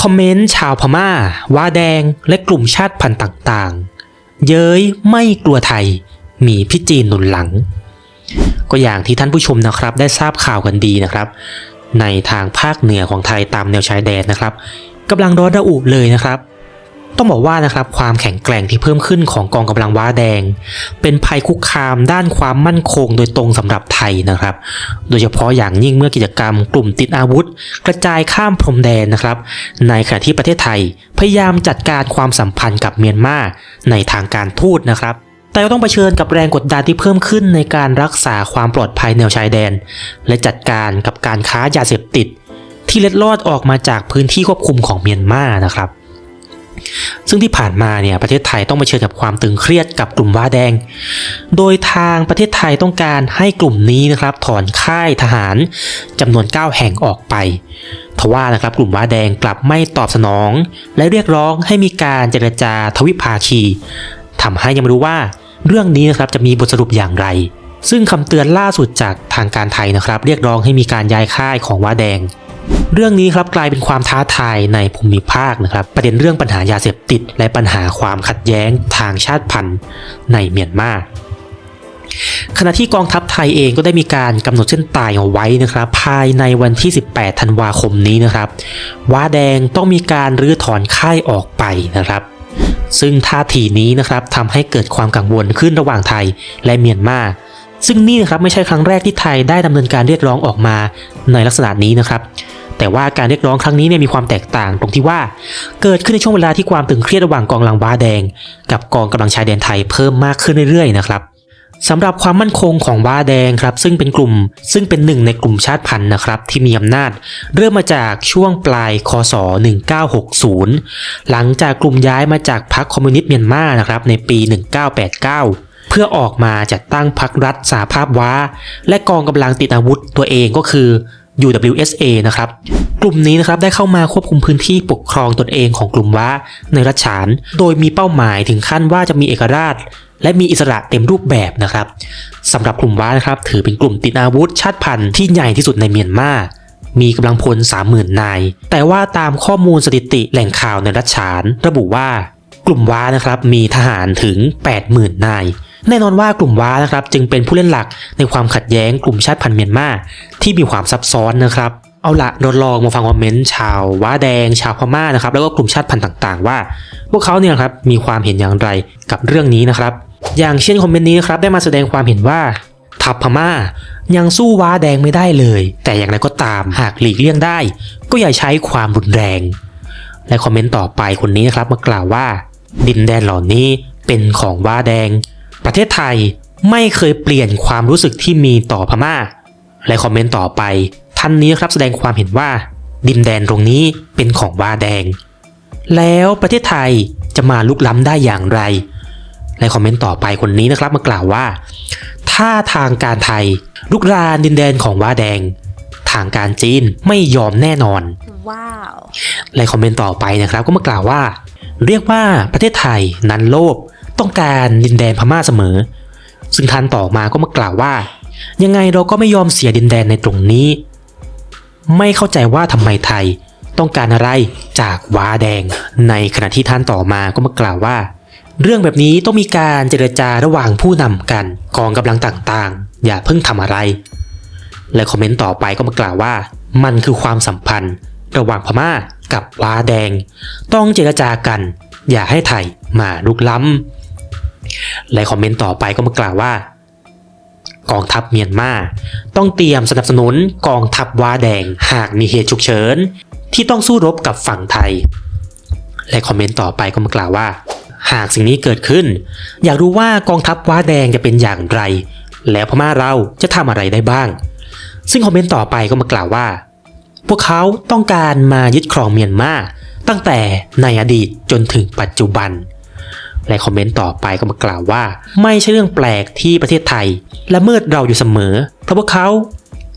คอมเมนต์ชาวพม่า ว่าแดงและกลุ่มชาติพันธุ์ต่างๆ เย้ยไม่กลัวไทย มีพี่จีนหนุนหลัง ก็อย่างที่ท่านผู้ชมนะครับ ได้ทราบข่าวกันดีนะครับ ในทางภาคเหนือของไทยตามแนวชายแดนนะครับกำลังร้อนระอุเลยนะครับ ต้องบอกว่านะครับความแข็งแกร่งที่เพิ่มขึ้นของกองกำลังว้าแดง เป็นภัยคุกคามด้านความมั่นคงโดยตรงสำหรับไทยนะครับ โดยเฉพาะอย่างยิ่งเมื่อกิจกรรมกลุ่มติดอาวุธ กระจายข้ามพรมแดนนะครับ ในขณะที่ประเทศไทยพยายามจัดการความสัมพันธ์กับเมียนมาในทางการทูตนะครับแต่ก็ต้องเผชิญกับแรงกดดันที่เพิ่มขึ้นในการรักษาความปลอดภัยแนวชายแดน และจัดการกับการค้ายาเสพติด ที่เล็ดลอดออกมาจากพื้นที่ควบคุมของเมียนมานะครับ ซึ่งที่ผ่านมาเนี่ยประเทศไทยต้องเผชิญกับความตึงเครียดกับกลุ่มว้าแดง โดยทางประเทศไทยต้องการให้กลุ่มนี้นะครับถอนค่ายทหารจำนวน 9 แห่งออกไปทว่านะครับกลุ่มว้าแดงกลับไม่ตอบสนอง และเรียกร้องให้มีการเจรจาทวิภาคีทำให้ยังไม่รู้ว่าเรื่องนี้นะครับจะมีบทสรุปอย่างไร ซึ่งคำเตือนล่าสุดจากทางการไทยนะครับ เรียกร้องให้มีการย้ายค่ายของว้าแดง เรื่องนี้ครับกลายเป็นความท้าทายในภูมิภาคนะครับ ประเด็นเรื่องปัญหายาเสพติด และปัญหาความขัดแย้งทางชาติพันธุ์ในเมียนมาขณะที่กองทัพไทยเองก็ได้มีการกำหนดเส้นตายเอาไว้นะครับ ภายในวันที่ 18 ธันวาคมนี้นะครับว้าแดงต้องมีการรื้อถอนค่ายออกไปนะครับ ซึ่งท่าทีนี้นะครับทำให้เกิดความกังวลขึ้นระหว่างไทยและเมียนมา ซึ่งนี่นะครับไม่ใช่ครั้งแรกที่ไทยได้ดำเนินการเรียกร้องออกมาในลักษณะนี้นะครับ แต่ว่าการเรียกร้องครั้งนี้เนี่ยมีความแตกต่างตรงที่ว่า เกิดขึ้นในช่วงเวลาที่ความตึงเครียดระหว่างกองกำลังว้าแดง กับกองกำลังชายแดนไทยเพิ่มมากขึ้นเรื่อยๆนะครับสำหรับความมั่นคงของว้าแดงครับ ซึ่งเป็นกลุ่มซึ่งเป็นหนึ่งในกลุ่มชาติพันธุ์นะครับ ที่มีอำนาจ เริ่มมาจากช่วงปลายคศ 1960 หลังจากกลุ่มย้ายมาจากพรรคคอมมิวนิสต์เมียนมานะครับในปี 1989 เพื่อออกมาจัดตั้งพรรครัฐสาภาพว้า และกองกำลังติดอาวุธตัวเองก็คือ UWSA นะครับ กลุ่มนี้นะครับได้เข้ามาควบคุมพื้นที่ปกครองตนเองของกลุ่มว้าในรัชฉาน โดยมีเป้าหมายถึงขั้นว่าจะมีเอกราช และมีอิสระเต็มรูปแบบนะครับสำหรับกลุ่มว้านะครับถือเป็นกลุ่มติดอาวุธชาติพันธุ์ที่ใหญ่ที่สุดในเมียนมามีกำลังพล 30,000 นาย แต่ว่าตามข้อมูลสถิติแหล่งข่าวในรัชฉาน ระบุว่ากลุ่มว้านะครับมีทหารถึง 80,000 นาย แน่นอนว่ากลุ่มว้านะครับจึงเป็นผู้เล่นหลักในความขัดแย้งกลุ่มชาติพันธุ์เมียนมาที่มีความซับซ้อนนะครับเอาละเราลองมาฟังคอมเมนต์ชาวว้าแดง ชาวพม่านะครับแล้วก็กลุ่มชาติพันธุ์ต่างๆ ว่า พวกเขาเนี่ยครับมีความเห็นอย่างไรกับเรื่องนี้นะครับ อย่างเช่นคอมเมนต์นี้นะครับได้มาแสดงความเห็นว่าทัพพม่ายังสู้ว้าแดงไม่ได้เลย แต่อย่างไรก็ตามหากหลีกเลี่ยงได้ ก็อย่าใช้ความรุนแรง และคอมเมนต์ต่อไปคนนี้นะครับมากล่าวว่า ดินแดนเหล่านี้เป็นของว้าแดง ประเทศไทยไม่เคยเปลี่ยนความรู้สึกที่มีต่อพม่า และคอมเมนต์ต่อไป ท่านนี้ครับแสดงความเห็นว่า ดินแดนตรงนี้เป็นของว้าแดง แล้วประเทศไทยจะมาลุกล้ำได้อย่างไรและคอมเมนต์ต่อไปคนนี้นะครับมากล่าวว่า ถ้าทางการไทยลุกรานดินแดนของว้าแดง ทางการจีนไม่ยอมแน่นอน Wow. และคอมเมนต์ต่อไปนะครับก็มากล่าวว่า เรียกว่าประเทศไทยนั้นโลภ ต้องการดินแดนพม่าเสมอ ซึ่งท่านต่อมาก็มากล่าวว่า ยังไงเราก็ไม่ยอมเสียดินแดนในตรงนี้ ไม่เข้าใจว่าทำไมไทยต้องการอะไรจากว้าแดง ในขณะที่ท่านต่อมาก็มากล่าวว่า เรื่องแบบนี้ต้องมีการเจรจาระหว่างผู้นำกันกองกำลังต่างๆ อย่าเพิ่งทำอะไร และคอมเมนต์ต่อไปก็มากล่าวว่า มันคือความสัมพันธ์ ระหว่างพม่ากับว้าแดง ต้องเจรจากัน อย่าให้ไทยมาลุกล้ำ และคอมเมนต์ต่อไปก็มากล่าวว่า กองทัพเมียนมาต้องเตรียมสนับสนุนกองทัพว้าแดงหากมีเหตุฉุกเฉินที่ต้องสู้รบกับฝั่งไทย และคอมเมนต์ต่อไปก็มากล่าวว่า หากสิ่งนี้เกิดขึ้น อยากรู้ว่ากองทัพว้าแดงจะเป็นอย่างไร แล้วพม่าเราจะทำอะไรได้บ้าง ซึ่งคอมเมนต์ต่อไปก็มากล่าวว่า พวกเขาต้องการมายึดครองเมียนมาตั้งแต่ในอดีตจนถึงปัจจุบัน และคอมเมนต์ต่อไปก็มากล่าวว่า ไม่ใช่เรื่องแปลกที่ประเทศไทย ละเมิดเราอยู่เสมอ เพราะพวกเขา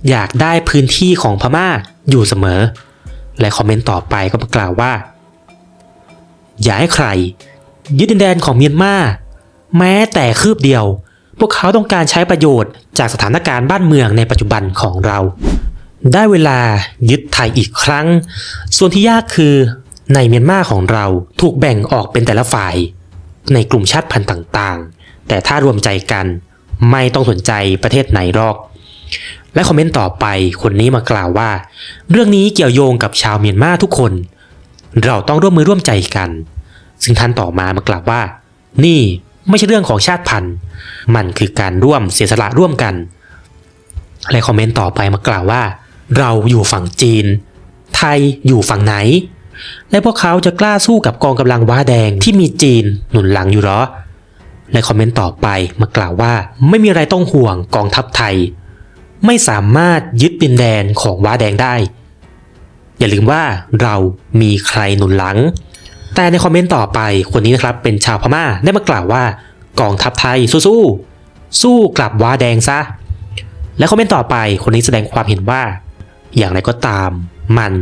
อยากได้พื้นที่ของพม่าอยู่เสมอ และคอมเมนต์ต่อไปก็มากล่าวว่า อย่าให้ใคร ยึดดินแดนของเมียนมาแม้แต่คืบเดียว พวกเขาต้องการใช้ประโยชน์จากสถานการณ์บ้านเมืองในปัจจุบันของเรา ได้เวลายึดไทยอีกครั้ง ส่วนที่ยากคือในเมียนมาของเราถูกแบ่งออกเป็นแต่ละฝ่าย ในกลุ่มชาติพันธุ์ต่างๆ แต่ถ้ารวมใจกันไม่ต้องสนใจประเทศไหนหรอก และคอมเมนต์ต่อไปคนนี้มากล่าวว่า เรื่องนี้เกี่ยวโยงกับชาวเมียนมาทุกคน เราต้องร่วมมือร่วมใจกัน ซึ่งท่านต่อมามากล่าวว่า นี่ไม่ใช่เรื่องของชาติพันธุ์ มันคือการร่วมเสียสละร่วมกัน และคอมเมนต์ต่อไปมากล่าวว่า เราอยู่ฝั่งจีน ไทยอยู่ฝั่งไหน และพวกเขาจะกล้าสู้กับกองกำลังว้าแดงที่มีจีนหนุนหลังอยู่หรอ และคอมเมนต์ต่อไปมากล่าวว่าไม่มีอะไรต้องห่วงกองทัพไทย ไม่สามารถยึดดินแดนของว้าแดงได้ อย่าลืมว่าเรามีใครหนุนหลัง แต่ในคอมเมนต์ต่อไปคนนี้นะครับเป็นชาวพม่าได้มากล่าวว่ากองทัพไทยสู้ๆสู้กลับว้าแดงซะ และคอมเมนต์ต่อไปคนนี้แสดงความเห็นว่า อย่างไรก็ตาม มัน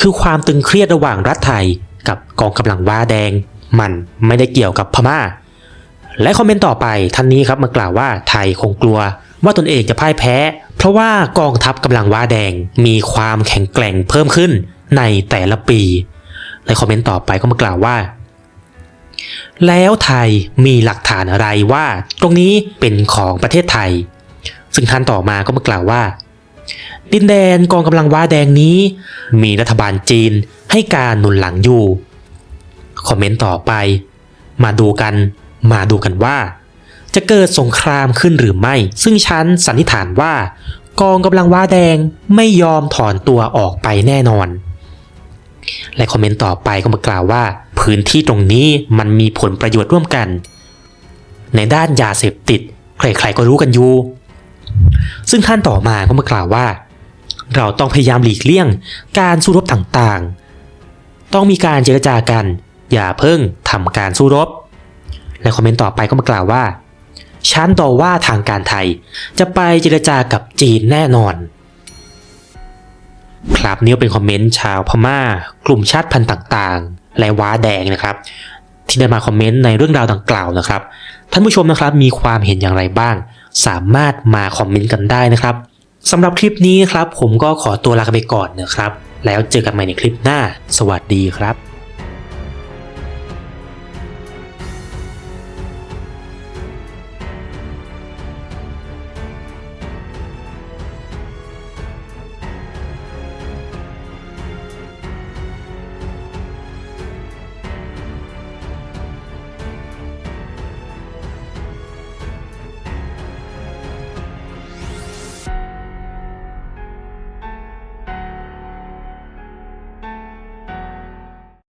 คือความตึงเครียดระหว่างรัฐไทยกับกองกำลังว้าแดง มันไม่ได้เกี่ยวกับพม่า และคอมเมนต์ต่อไปท่านนี้ครับมากล่าวว่าไทยคงกลัวว่าตนเองจะพ่ายแพ้ เพราะว่ากองทัพกำลังว้าแดงมีความแข็งแกร่งเพิ่มขึ้นในแต่ละปีและคอมเมนต์ต่อไปก็มากล่าวว่า แล้วไทยมีหลักฐานอะไรว่า ตรงนี้เป็นของประเทศไทย ซึ่งท่านต่อมาก็มากล่าวว่า ดินแดนกองกำลังว้าแดงนี้ มีรัฐบาลจีนให้การหนุนหลังอยู่ คอมเมนต์ต่อไป มาดูกัน มาดูกันว่า จะเกิดสงครามขึ้นหรือไม่ ซึ่งฉันสันนิษฐานว่า กองกำลังว้าแดงไม่ยอมถอนตัวออกไปแน่นอน และคอมเมนต์ต่อไปก็มากล่าวว่า พื้นที่ตรงนี้มันมีผลประโยชน์ร่วมกัน ในด้านยาเสพติด ใครๆก็รู้กันอยู่ซึ่งท่านต่อมาก็มากล่าวว่า เราต้องพยายามหลีกเลี่ยง การสู้รบต่างๆ ต้องมีการเจรจากัน อย่าเพิ่งทำการสู้รบ และคอมเมนต์ต่อไปก็มากล่าวว่าฉันต่อว่าทางการไทย จะไปเจรจากับจีนแน่นอน ครับนี่เป็นคอมเมนต์ชาวพม่า กลุ่มชาติพันธุ์ต่างๆ และว้าแดงนะครับ ที่ได้มาคอมเมนต์ในเรื่องราวดังกล่าวนะครับ ท่านผู้ชมนะครับมีความเห็นอย่างไรบ้าง สามารถมาคอมเมนต์กันได้นะครับ สำหรับคลิปนี้ครับผมก็ขอตัวลาไปก่อนนะครับ แล้วเจอกันใหม่ในคลิปหน้า สวัสดีครับ